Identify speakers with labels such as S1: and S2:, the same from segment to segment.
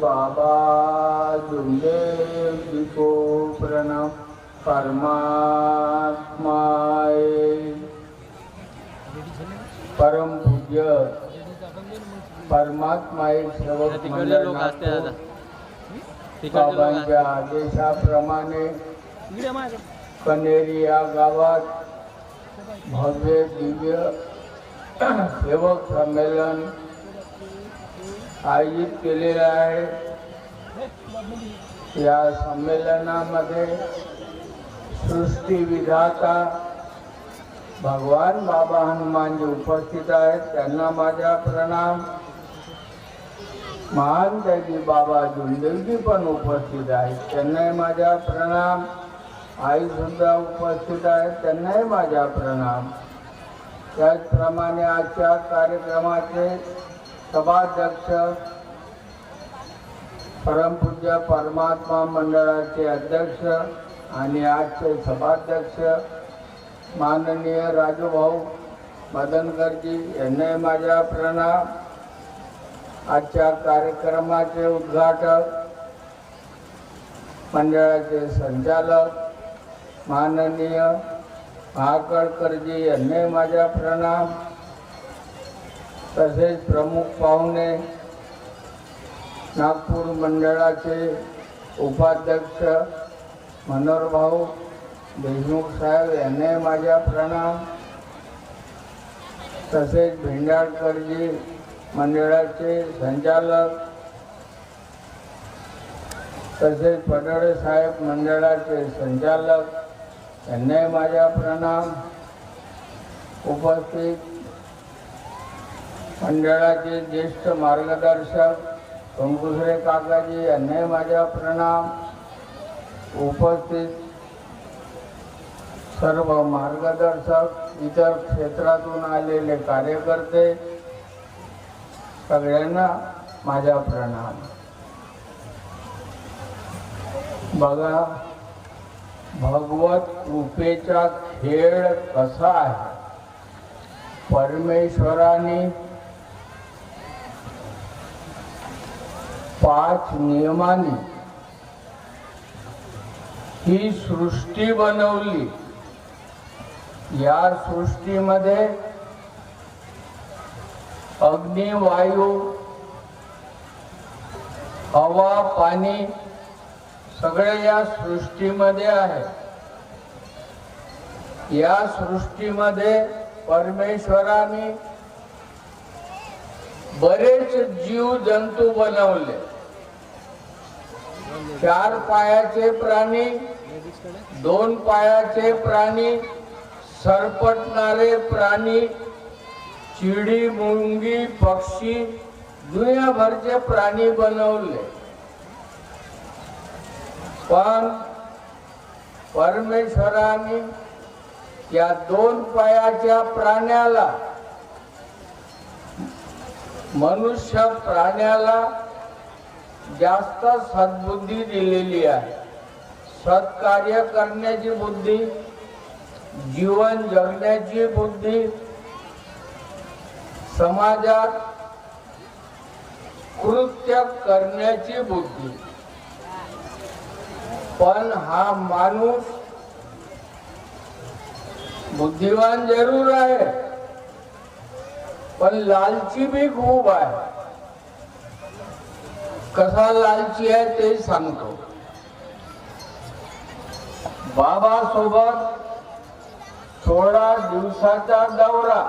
S1: बाबा दुंडे दिको प्रणव परमात्माय। परम पूज्य परमात्माय एक बाबांच्या आदेशाप्रमाणे कनेरी या गावात भव्य दिव्य सेवक संमेलन आयोजित केलेलं आहे. या संमेलनामध्ये सृष्टी विधाता भगवान बाबा हनुमानजी उपस्थित आहेत. त्यांना माझा प्रणाम. महान त्यागी बाबा जुंदेवजी पण उपस्थित आहेत. त्यांनाही माझा प्रणाम. आई सुद्धा उपस्थित आहेत. त्यांनाही माझा प्रणाम. त्याचप्रमाणे आजच्या कार्यक्रमाचे सभाध्यक्ष परमपूज्य परमात्मा मंडळाचे अध्यक्ष आणि आजचे सभाध्यक्ष माननीय राजूभाऊ मदनकरजी यांनाही माझ्या प्रणाम. आजच्या कार्यक्रमाचे उद्घाटक मंडळाचे संचालक माननीय महाकडकरजी यांनाही माझ्या प्रणाम. तसेच प्रमुख पाहुणे नागपूर मंडळाचे उपाध्यक्ष मनोहरभाऊ देशमुख साहेब यांनाही माझ्या प्रणाम. तसेच भेंडाळकरजी मंडळाचे संचालक. तसेच पडळे साहेब मंडळाचे संचालक यांनाही माझ्या प्रणाम. उपस्थित मंडळाचे ज्येष्ठ मार्गदर्शक कंकुसरे काकाजी यांनाही माझा प्रणाम. उपस्थित सर्व मार्गदर्शक इतर क्षेत्रातून आलेले कार्यकर्ते सगळ्यांना माझा प्रणाम. बघा भगवत कृपेचा खेळ कसा आहे? परमेश्वराने पाच नियमाने ही सृष्टी बनवली. या सृष्टीमध्ये अग्निवायू हवा पाणी सगळे या सृष्टीमध्ये आहे. या सृष्टीमध्ये परमेश्वराने बरेच जीव जंतू बनवले. चार पायाचे प्राणी दोन पायाचे प्राणी सरपटणारे प्राणी चिडी मुंगी पक्षी दुनियाभरचे प्राणी बनवले. पण परमेश्वराने या दोन पायाच्या प्राण्याला मनुष्य प्राण्याला जास्त सद्बुद्धी दिलेली आहे. सत्कार्य करण्याची बुद्धी जीवन जगण्याची बुद्धी समाजात कृत्य करण्याची बुद्धी. पण हा माणूस बुद्धिवान जरूर आहे. पण लालची बी खूप आहे. कसा लालची आहे ते सांगतो. बाबा सोबत सोळा दिवसाचा दौरा.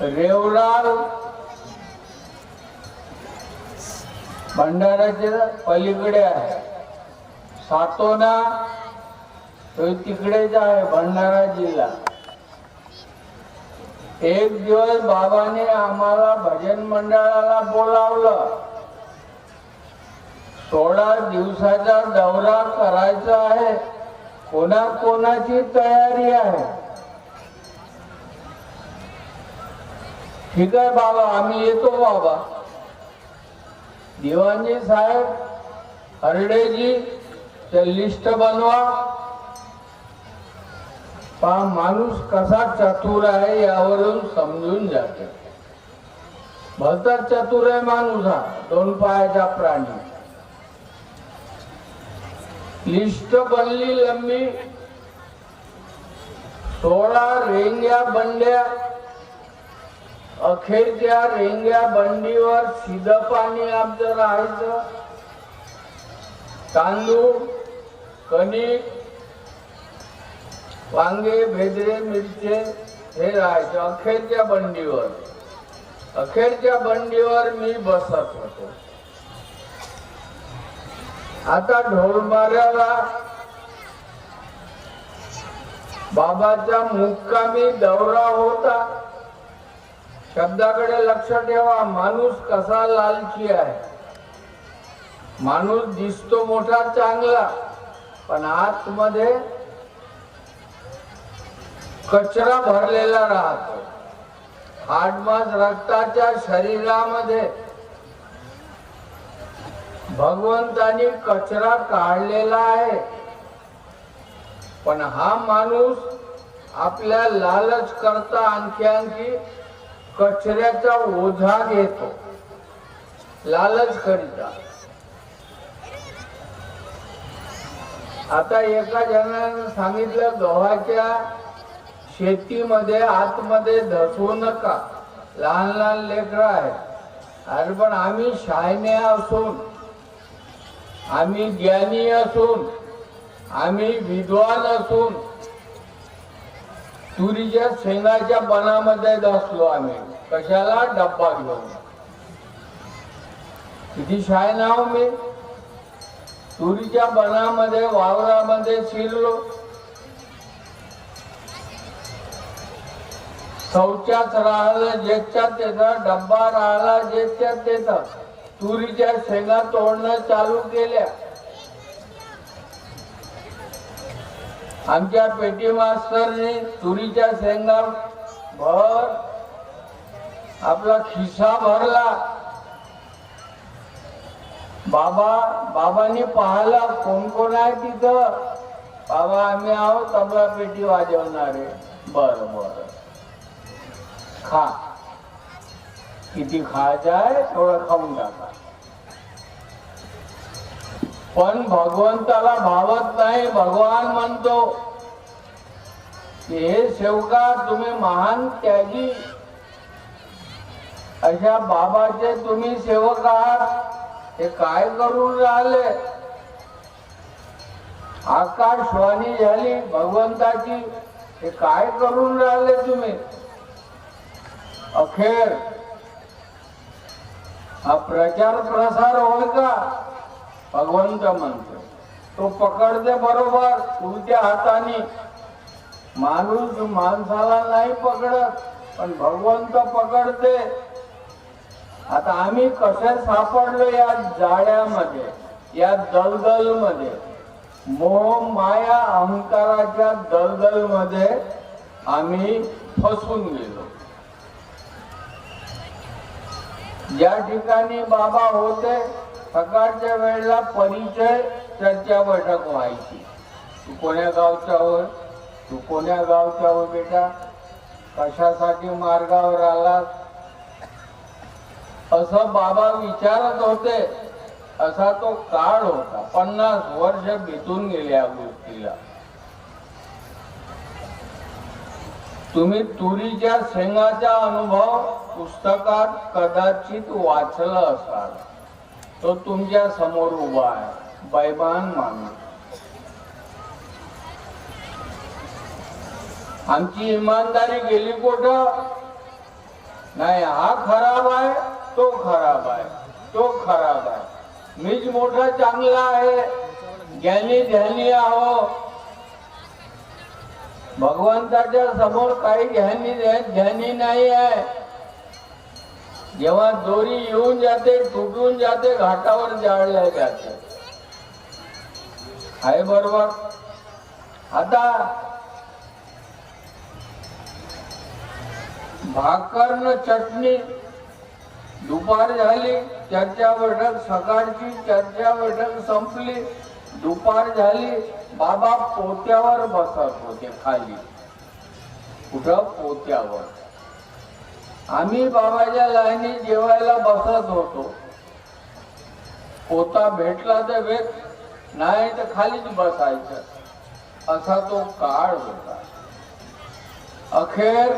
S1: रेवराल भंडाराच्या पलीकडे आहे. सातोना तो तिकडेच आहे भंडारा जिल्हा. एक दिवस बाबाने आम्हाला भजन मंडळाला बोलावलं. सोळा दिवसाचा दौरा करायचा आहे. कोणा कोणाची तयारी आहे? ठीक आहे बाबा आम्ही येतो बाबा. दिवानजी साहेब हरडेजी ते लिस्ट बनवा. पहा माणूस कसा चतुर आहे यावरून समजून जाते. भलता चतुर आहे माणूस हा दोन पायाचा प्राणी. लिस्ट बनली लंबी. सोळा रेंग्या बंड्या. अखेरच्या रेंग्या बंडीवर शिद पाणी आमचं राहायचं. तांदूळ कणिक वांगे भेदरे मिरचे हे राहायचे. अखेरच्या बंडीवर. अखेरच्या बंडीवर मी बसत होतो. आता ढोलमाऱ्याला बाबाचा मुक्कामी दौरा होता. शब्दाकडे लक्ष ठेवा. माणूस कसा लालची आहे. माणूस दिसतो मोठा चांगला पण आतमध्ये कचरा भरलेला राहतो. हाडमास रक्ताच्या शरीरामध्ये. भगवंतानी कचरा काढलेला आहे. पण हा माणूस आपल्या लालच करता आणखी आणखी कचऱ्याचा ओझा घेतो. लालच करिता. आता एका जणांना सांगितलं गव्हाच्या शेतीमध्ये आतमध्ये धसवू नका. लहान लहान लेकरं आहेत. अरे पण आम्ही शायने असून आम्ही ज्ञानी असून आम्ही विद्वान असून तुरीच्या शेंगाच्या बनामध्ये धसलो आम्ही. कशाला डब्बा घेऊन? किती शाय नाव मी? तुरीच्या बनामध्ये वावरामध्ये शिरलो. शौचात राहिलं ज्याच्यात त्याचा डब्बा राहिला ज्याच्यात त्याचा तुरीच्या शेंगा तोडणं चालू केल्या. आमच्या पेटी मास्तरने तुरीच्या शेंगा भर आपला खिसा भरला. बाबा बाबांनी पाहिला कोण कोण आहे तिथं? बाबा आम्ही आहोत तबला पेटी वाजवणारे. बर बर. खा. किती खायचा आहे थोडं खाऊन टाका पण भगवंताला भावत नाही भगवान म्हणतो की हे सेवका तुम्ही महान त्यागी. अशा बाबाचे तुम्ही सेवक आहात. हे काय करून राहिले? आकाशवाणी झाली भगवंताची हे काय करून राहिले तुम्ही? अखेर हा प्रचार प्रसार होय का? भगवंत म्हणतो. तो पकडते बरोबर तुमच्या हाताने. माणूस माणसाला नाही पकडत पण भगवंत पकडते. आता आम्ही कसे सापडलो या जाळ्यामध्ये या दलदलमध्ये? मोह माया अहंकाराच्या दलदलमध्ये आम्ही फसून गेलो. ज्या ठिकाणी बाबा होते सकाळच्या वेळेला परिचय चर्चा बैठक व्हायची तू कोण्या गावचा हो तू कोण्या गावचा हो बेटा? कशासाठी मार्गावर आलास? असं बाबा विचारत होते. असा तो काळ होता पन्नास वर्ष बितून गेले या गोष्टीला. तुम्ही तुरीच्या शेंगाचा अनुभव पुस्तकात कदाचित वाचला असाल. तो तुमच्यासमोर उभा आहे. बैमान माणूस. आमची इमानदारी गेली कुठं? नाही हा खराब आहे तो खराब आहे. तो खराब आहे. मीच मोठा चांगला आहे. ज्ञानी ध्यानी आहो. भगवंताच्या समोर काही ध्यानी ध्यानी नाही आहे. जेव्हा दोरी येऊन जाते तुटून जाते घाटावर जाळल्या जाते. आहे बरोबर? आता भाकर न चटणी दुपार झाली चर्चा बैठक सकाळची चर्चा बैठक संपली दुपार झाली बाबा पोत्यावर बसत होते खाली. कुठं पोत्यावर? आम्ही बाबाच्या लाईनी जेवायला बसत होतो. पोता भेटला तर भेट नाही तर खालीच बसायचं. असा तो काळ होता. अखेर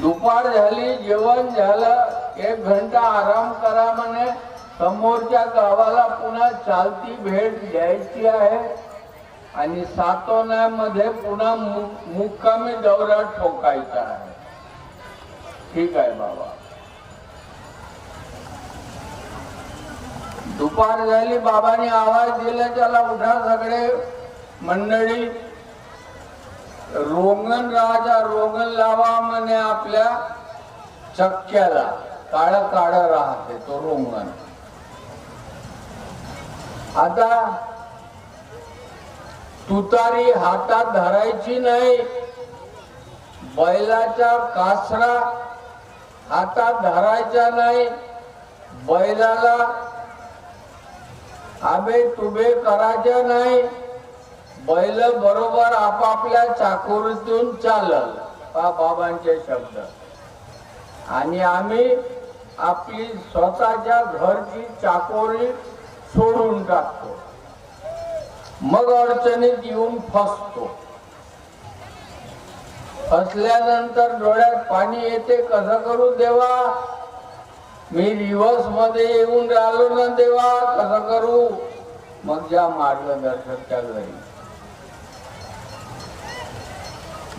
S1: दुपार झाली जेवण झालं एक घंटा आराम करा म्हणे. समोरच्या गावाला पुन्हा चालती भेट द्यायची आहे. आणि सातोन्यामध्ये पुन्हा मु- मुक्कामी दौरा ठोकायचा आहे. ठीक आहे बाबा. दुपार झाली बाबाने आवाज दिला त्याला उठा सगळे. मंडळी रोगन राजा रोगन लावा म्हणे आपल्या चक्क्याला. काळ काळ राहते तो रोंगण. आता तुतारी हातात धरायची नाही. बैलाचा कासरा हातात धरायचा नाही. बैलाला आबे तुबे करायचे नाही. बैल बरोबर आपापल्या चाकोरीतून चालल. हा बाबांचे शब्द. आणि आम्ही आपली स्वतःच्या घरची चाकोरी सोडून टाकतो. मग अडचणीत येऊन फसतो. फसल्यानंतर डोळ्यात पाणी येते कसं करू देवा? मी रिवर्समध्ये येऊन राहिलो ना देवा कसं करू? मग ज्या मार्गदर्शकच्या घरी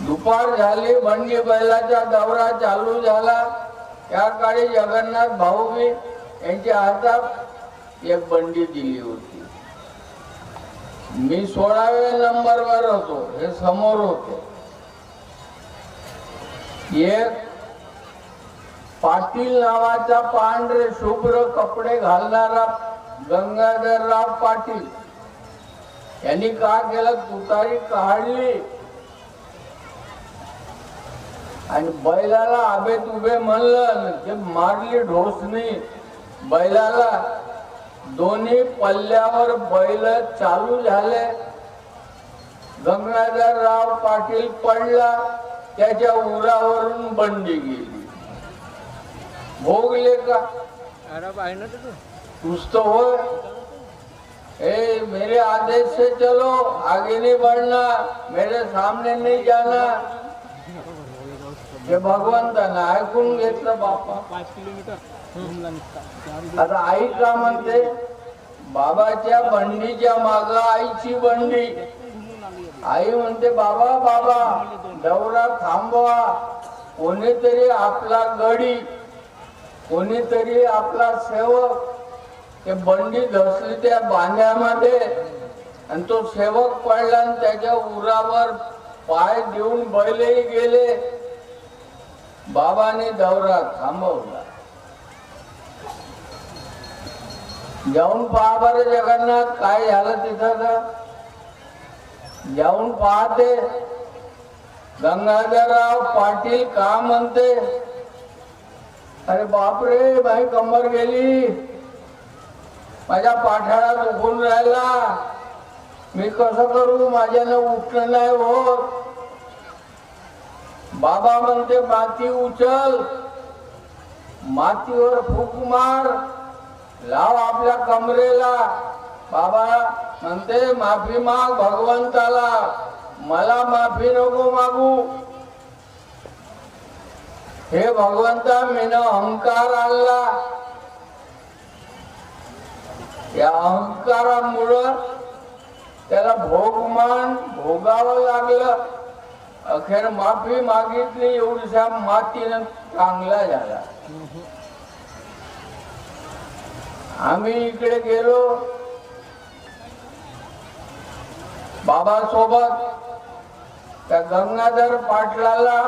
S1: दुपार झाली म्हणजे बैलाचा दौरा चालू झाला. त्या काळी जगन्नाथ भाऊ मी यांच्या हातात एक बंडी दिली होती. मी सोळाव्या नंबरवर होतो हे समोर होते. एक पाटील नावाचा पांढरे शुभ्र कपडे घालणारा गंगाधरराव पाटील. यांनी का केलं? तुतारी काढली. आणि बैलाला आबेत उभे म्हणलं ते मारली ढोसणी बैलाला दोन्ही पल्ल्यावर बैल चालू झाले. गंगाधरराव पाटील पडला त्याच्या उरावरून बंडी गेली. भोगले का?
S2: ना
S1: तो हो ए मेरे आदेश से चलो आगे नहीं बढ़ना मेरे सामने नहीं जाना. हे भगवंतानं ऐकून घेतलं बापा.
S2: पाच किलोमीटर.
S1: आता आई का म्हणते? बाबाच्या बंडीच्या माग आईची बंडी. आई म्हणते बाबा बाबा दौरा थांबवा. कोणीतरी आपला गडी कोणीतरी आपला सेवक. ते बंडी धसली त्या बांध्यामध्ये आणि तो सेवक पडला आणि त्याच्या उरावर पाय देऊन बैलही गेले. बाबाने दौरा थांबवला. जाऊन पहा बरे जगन्नाथ काय झालं तिथं जाऊन पाहते. गंगाधरराव पाटील का म्हणते? अरे बापरे माझी कंबर गेली. माझ्या पाठाळा दुखून राहिला. मी कसं करू? माझ्यानं उठणं नाही होत. बाबा म्हणते माती उचल. मातीवर फूक मार. लाव आपल्या कमरेला. बाबा म्हणते माफी माग भगवंताला. मला माफी नको मागू हे भगवंता मीन अहंकार आणला. या अहंकारामुळं त्याला भोगमान भोगावं लागलं. अखेर माफी मागितली एवढीशा मातीनं चांगला झाला. आम्ही इकडे गेलो. बाबा सोबत त्या गंगाधर पाटलाला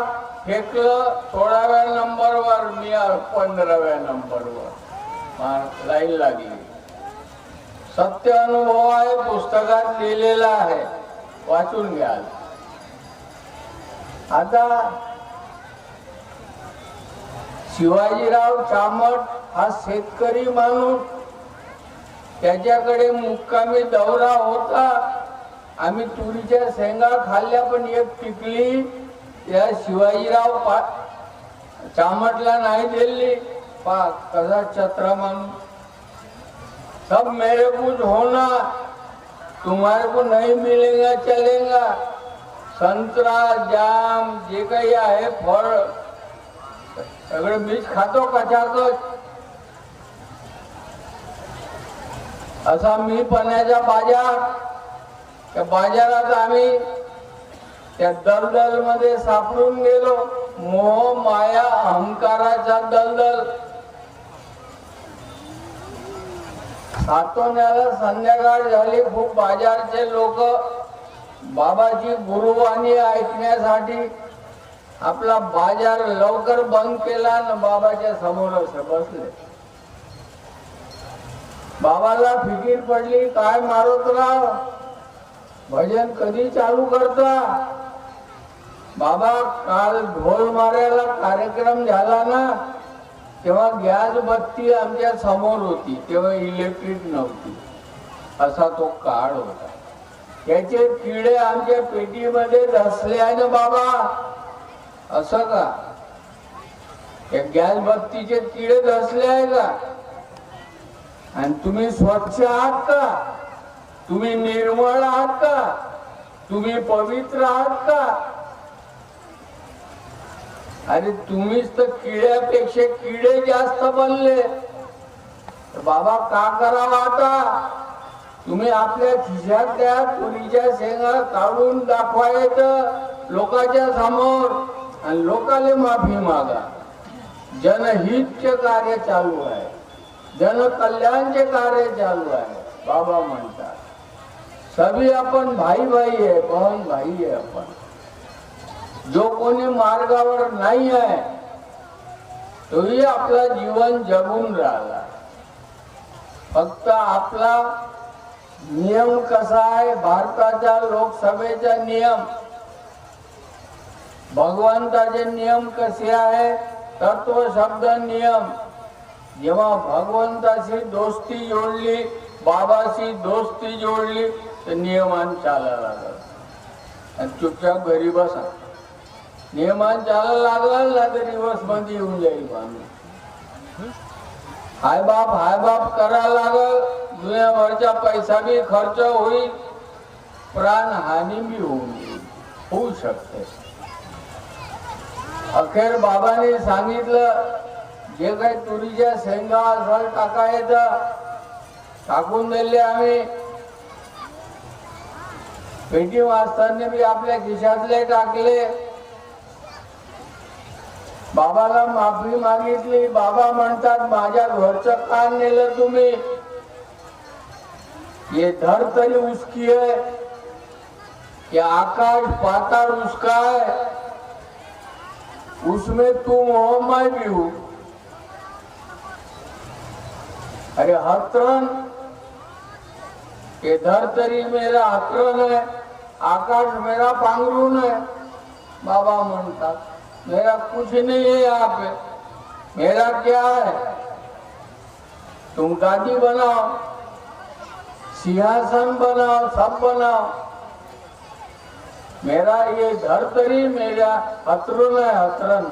S1: फेकलं सोळाव्या नंबरवर मी पंधराव्या नंबरवर. लाईन लागली. सत्य अनुभव आहे पुस्तकात लिहिलेला आहे. वाचून घ्याल आता शिवाजीराव चामट हा शेतकरी माणूस त्याच्याकडे मुक्कामी दौरा होता. आम्ही तुरीच्या शेंगा खाल्ल्या पण एक टिकली. या शिवाजीराव पा चामटला नाही दिली. पा कसा छत्रा माणूस. सब मेरे कुछ होना. तुम्हारे को नहीं मिलेगा चलेगा. संतरा जाम जे काही आहे फळ. सगळं मीच खातो कशातच. असा मी पण्याचा बाजार त्या बाजारात आम्ही त्या दलदलमध्ये सापडून गेलो. मोह माया अहंकाराचा दलदल. सातवण्याला संध्याकाळ झाली. खूप बाजारचे लोक बाबाची गुरुवाणी ऐकण्यासाठी आपला बाजार लवकर बंद केला आणि बाबाच्या समोरच बसले. बाबाला फिकीर पडली काय मारत राव? भजन कधी चालू करता? बाबा काल ढोल मारायला कार्यक्रम झाला ना तेव्हा गॅस बत्ती आमच्यासमोर होती तेव्हा इलेक्ट्रिक नव्हती. असा तो काळ होता. त्याचे किडे आमच्या पेटीमध्ये धसले आहे ना बाबा असं का? त्या गॅस बत्तीचे किडे धसले आहे का? आणि तुम्ही स्वच्छ आहात का? तुम्ही निर्मळ आहात का? तुम्ही पवित्र आहात का? अरे तुम्हीच तर किड्यापेक्षा किडे जास्त बनले. बाबा का करावा आता? तुम्ही आपल्या खिशातल्या तुरीच्या शेंगा काढून दाखवायचं लोकांच्या समोर आणि लोकाले माफी मागा. जनहितचे कार्य चालू आहे. जनकल्याणचे कार्य चालू आहे. बाबा म्हणतात सभी आपण भाई भाई आहे बहन भाई आहे आपण जो कोणी मार्गावर नाही आहे तोही आपला जीवन जगून राहिला. फक्त आपला नियम कसा आहे भारताच्या लोकसभेचा नियम? भगवंताचे नियम कसे आहे? तत्व शब्द नियम. जेव्हा भगवंताशी दोस्ती जोडली बाबाशी दोस्ती जोडली तर नियमान चालायला लागल. आणि चुपचाप घरी बसा. नियमान चालायला लागला ना तर दिवसमध्ये येऊन जाईल माणूस. हाय बाप हाय बाप करायला लागल दुनियाभरचा पैसा बी खर्च होईल प्राणहानी बी होऊन होऊ शकते. अखेर बाबाने सांगितलं जे काही तुरीच्या शेंगा असं टाकायचं टाकून दिले आम्ही. पेटी मास्तरने बी आपल्या खिशातले टाकले. बाबाला माफी मागितली. बाबा म्हणतात माझ्या घरचं कान नेलं तुम्ही. ये धर तरी उसकी है ये आकाश पाताळ उसका है उसमें तुम हो मैं भी हूं. अरे हतरन ये धरतरी मेरा हतरन है आकाश मेरा पांगरून है। बाबा म्हणतात मेरा कुछ नहीं है यहाँ पे मेरा क्या है? तुम गादी बनाओ सिंहासन बनाओ सब बनाओ। मेरा ये धरतरी मेरा हतरुन है हतरन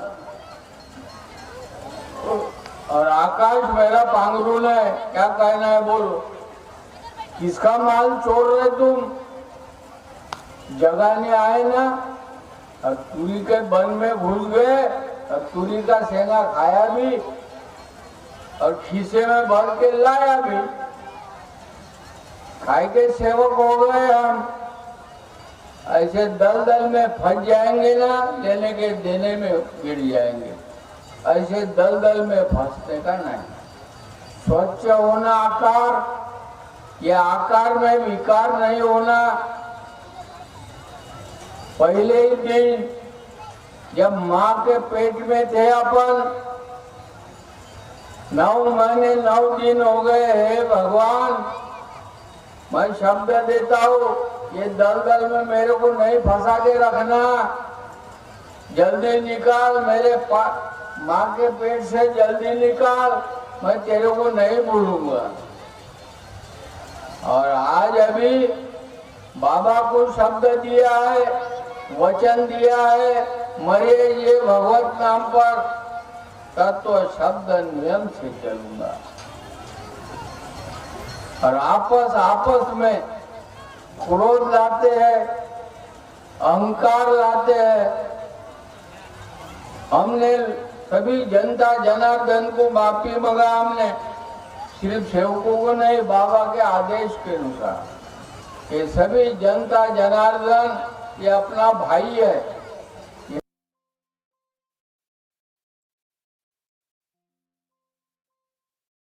S1: और आकाश मेरा पांगरून है। क्या कहना है बोलो? किसका माल चोर रहे तुम? जगाने आए ना? और तुरी के बन में घुस गए और तुरी का सेंगा खाया भी और खीसे में भर के लाया भी। खाए के सेवक हो गए हम। ऐसे दल दल में फंस जाएंगे ना लेने के देने में गिर जाएंगे। ऐसे दल दल में फंसने का नहीं। स्वच्छ होना आकार, ये आकार में विकार नहीं होना। पहले ही दिन जब माँ के पेट में थे अपन, नौ महीने, नौ दिन हो गए हे भगवान। मैं शब्द देता हूँ, ये दलदल में मेरे को नहीं फंसा के रखना। जल्दी निकाल मेरे पा- माँ के पेट से जल्दी निकाल। मैं तेरे को नहीं भूलूँगा। और आज अभी बाबा को शब्द दिया है, वचन दिया है, मरे ये भगवत नाम पर तत्व शब्द नियम से चलूँगा। और आपस आपस में क्रोध लाते हैं, अहंकार लाते हैं। हमने सभी जनता जनार्दन को माफ़ी मांगा हमने। सिर्फ़ सेवकों को नहीं, बाबा के आदेश के अनुसार। ये सभी जनता जनार्दन, ये अपना भाई है।